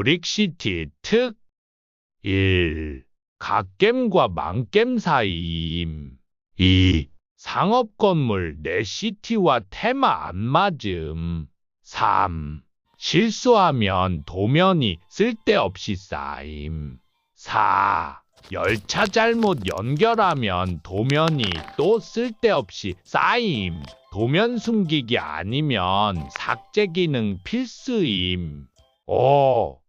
브릭시티 특 1. 갓겜과 망겜 사이임 2. 상업 건물 내 시티와 테마 안 맞음 3. 실수하면 도면이 쓸데없이 쌓임 4. 열차 잘못 연결하면 도면이 또 쓸데없이 쌓임 도면 숨기기 아니면 삭제 기능 필수임 5.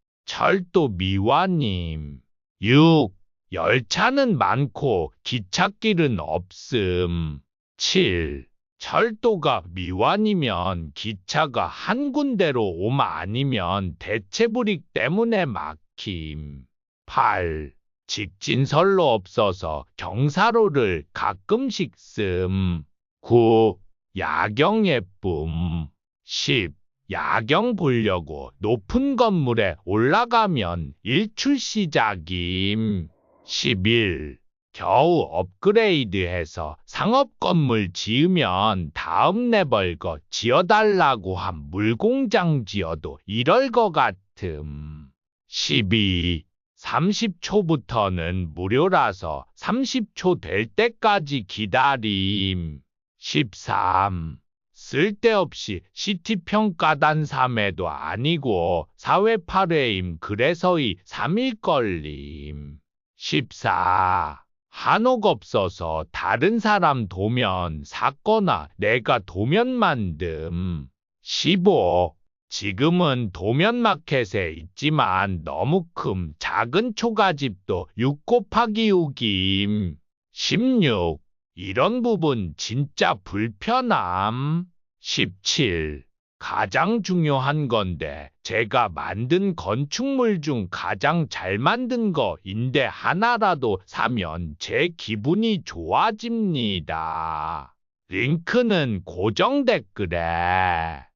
철도 미화님 6. 열차는 많고 기찻길은 없음 7. 철도가 미완이면 기차가 한 군데로 오마 아니면 대체 브릭 때문에 막힘 8. 직진선로 없어서 경사로를 가끔씩 씀 9. 야경 예쁨 10. 야경 보려고 높은 건물에 올라가면 일출 시작임. 11. 겨우 업그레이드해서 상업 건물 지으면 다음 레벨 거 지어달라고 한 물공장 지어도 이럴 거 같음. 12. 30초부터는 무료라서 30초 될 때까지 기다림. 13. 쓸데없이 시티 평가단 3회도 아니고 4회 8회임 그래서 이 3일 걸림. 14. 한옥 없어서 다른 사람 도면 샀거나 내가 도면 만듦. 15. 지금은 도면 마켓에 있지만 너무 큼 작은 초가집도 6 곱하기 6임. 16. 이런 부분 진짜 불편함. 17. 가장 중요한 건데 제가 만든 건축물 중 가장 잘 만든 거인데 하나라도 사면 제 기분이 좋아집니다. 링크는 고정 댓글에